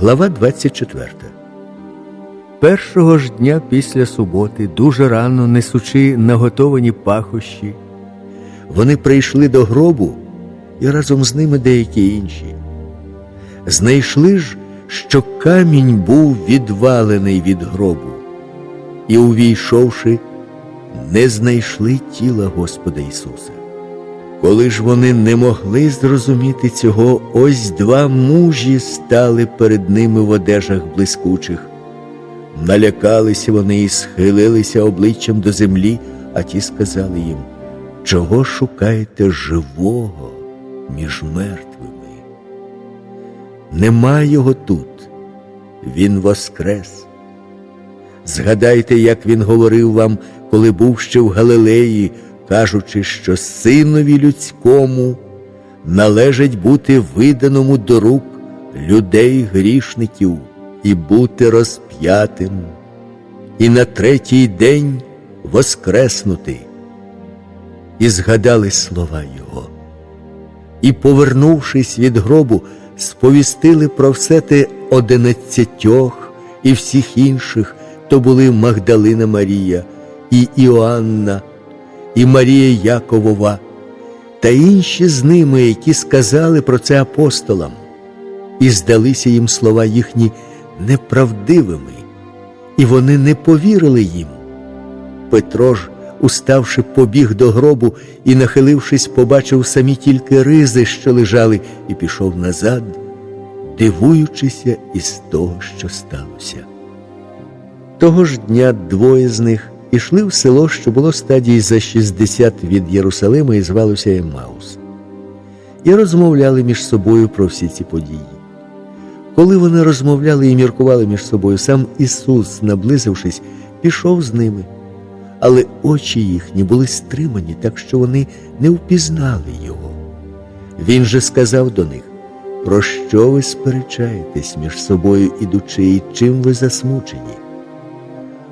Глава 24. Першого ж дня після суботи, дуже рано несучи наготовані пахощі, вони прийшли до гробу і разом з ними деякі інші. Знайшли ж, що камінь був відвалений від гробу, і, увійшовши, не знайшли тіла Господа Ісуса. Коли ж вони не могли зрозуміти цього, ось два мужі стали перед ними в одежах блискучих. Налякалися вони і схилилися обличчям до землі, а ті сказали їм, чого шукаєте живого між мертвими? Нема його тут, він воскрес. Згадайте, як він говорив вам, коли був ще в Галилеї, кажучи, що синові людському належить бути виданому до рук людей грішників і бути розп'ятим, і на третій день воскреснути. І згадали слова Його. І, повернувшись від гробу, сповістили про все те одинадцятьох і всіх інших, то були Магдалина Марія, і Іоанна, і Марія Яковова, та інші з ними, які сказали про це апостолам, і здалися їм слова їхні неправдивими, і вони не повірили їм. Петро ж, уставши, побіг до гробу і, нахилившись, побачив самі тільки ризи, що лежали, і пішов назад, дивуючися із того, що сталося. Того ж дня двоє з них ішли в село, що було стадії за 60 від Єрусалима і звалося Емаус, і розмовляли між собою про всі ці події. Коли вони розмовляли і міркували між собою, сам Ісус, наблизившись, пішов з ними, але очі їхні були стримані, так що вони не впізнали Його. Він же сказав до них, про що ви сперечаєтесь між собою ідучи, і чим ви засмучені?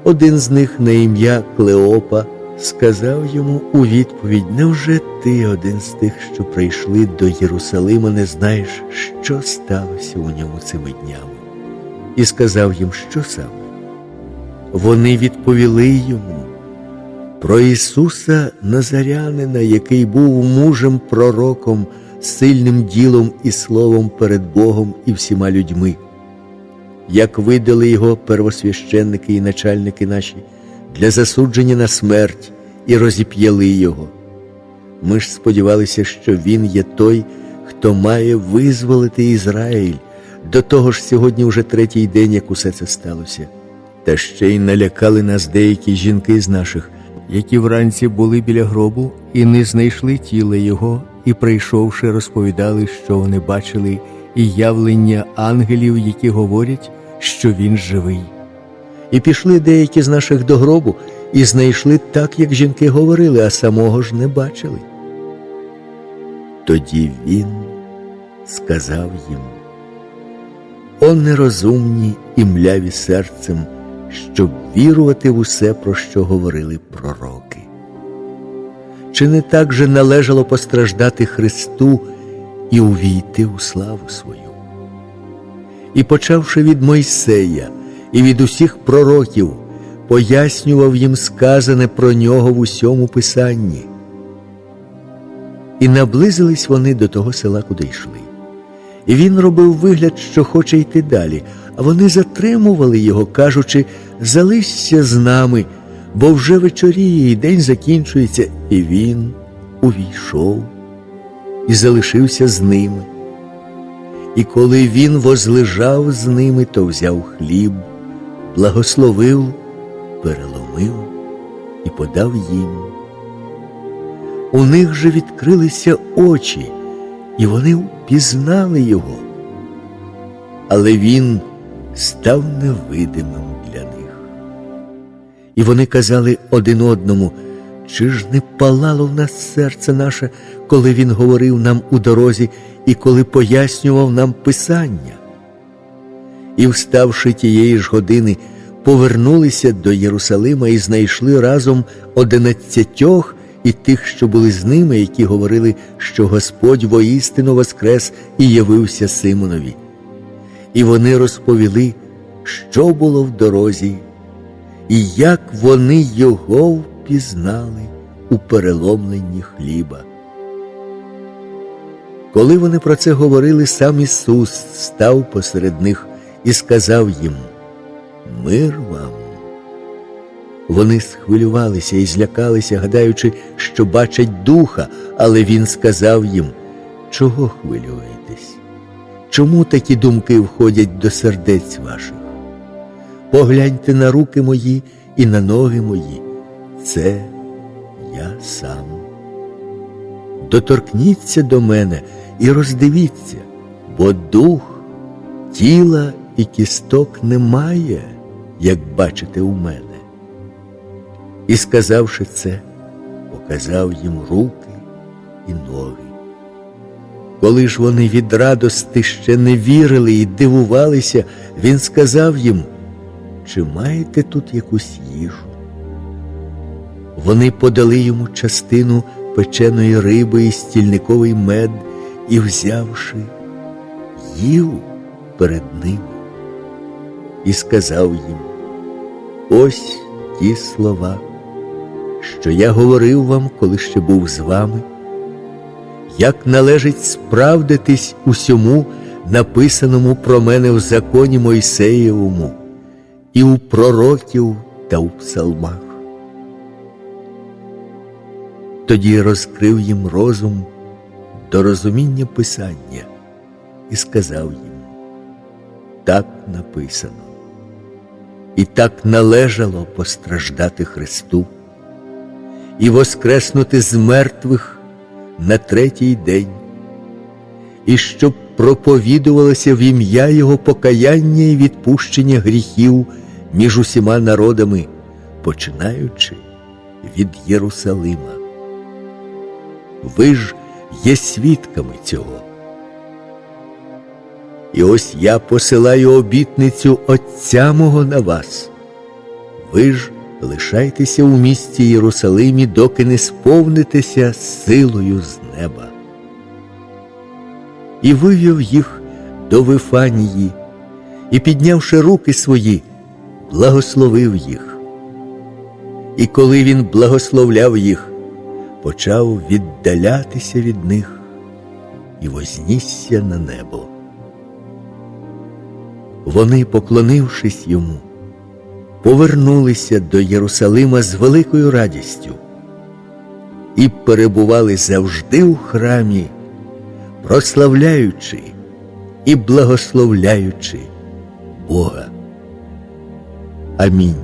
Один з них на ім'я Клеопа сказав йому у відповідь: Невже ти один з тих, що прийшли до Єрусалима, не знаєш, що сталося у ньому цими днями? І сказав їм, що саме? Вони відповіли йому про Ісуса Назарянина, який був мужем пророком, сильним ділом і словом перед Богом і всіма людьми як видали його первосвященники і начальники наші для засудження на смерть і розіп'яли його. Ми ж сподівалися, що він є той, хто має визволити Ізраїль. До того ж, сьогодні вже третій день, як усе це сталося. Та ще й налякали нас деякі жінки з наших, які вранці були біля гробу і не знайшли тіла його, і, прийшовши, розповідали, що вони бачили і явлення ангелів, які говорять, що він живий. І пішли деякі з наших до гробу і знайшли так, як жінки говорили, а самого ж не бачили. Тоді він сказав їм: О нерозумні і мляві серцем, щоб вірувати в усе, про що говорили пророки. Чи не так же належало постраждати Христу і увійти у славу свою? І, почавши від Мойсея і від усіх пророків, пояснював їм сказане про нього в усьому писанні. І наблизились вони до того села, куди йшли. І він робив вигляд, що хоче йти далі, а вони затримували його, кажучи залишся з нами, бо вже вечоріє, і день закінчується, і він увійшов і залишився з ними. І коли він возлежав з ними, то взяв хліб, благословив, переломив і подав їм. У них же відкрилися очі, і вони впізнали його, але він став невидимим для них. І вони казали один одному, чи ж не палало в нас серце наше, коли він говорив нам у дорозі і коли пояснював нам Писання. І, вставши тієї ж години, повернулися до Єрусалима і знайшли разом одинадцятьох і тих, що були з ними, які говорили, що Господь воістину воскрес і явився Симонові. і вони розповіли, що було в дорозі, і як вони його впізнали у переломленні хліба. Коли вони про це говорили, сам Ісус став посеред них і сказав їм Мир вам. Вони схвилювалися і злякалися, гадаючи, що бачать духа, але він сказав їм, чого хвилюєтесь? Чому такі думки входять до сердець ваших? Погляньте на руки мої і на ноги мої. Це я сам. Доторкніться до мене і роздивіться, бо дух, тіла і кісток немає, як бачите у мене. І сказавши це, показав їм руки і ноги. Коли ж вони від радости ще не вірили і дивувалися, він сказав їм, чи маєте тут якусь їжу? Вони подали йому частину печеної риби і стільниковий мед і, взявши, їв перед ними і сказав їм, ось ті слова, що я говорив вам, коли ще був з вами, як належить справдитись усьому, написаному про мене в законі Мойсеєвому, і у пророків та у псалмах. Тоді розкрив їм розум до розуміння Писання і сказав їм, так написано, і так належало постраждати Христу і воскреснути з мертвих на третій день, і щоб проповідувалося в ім'я Його покаяння і відпущення гріхів між усіма народами, починаючи від Єрусалима. Ви ж є свідками цього. І ось я посилаю обітницю Отця мого на вас. Ви ж лишайтеся у місті Єрусалимі, доки не сповнитеся силою з неба. І вивів їх до Вифанії, і, піднявши руки свої, благословив їх. І коли він благословляв їх, почав віддалятися від них і вознісся на небо. Вони, поклонившись йому, повернулися до Єрусалима з великою радістю і перебували завжди у храмі, прославляючи і благословляючи Бога. Амінь.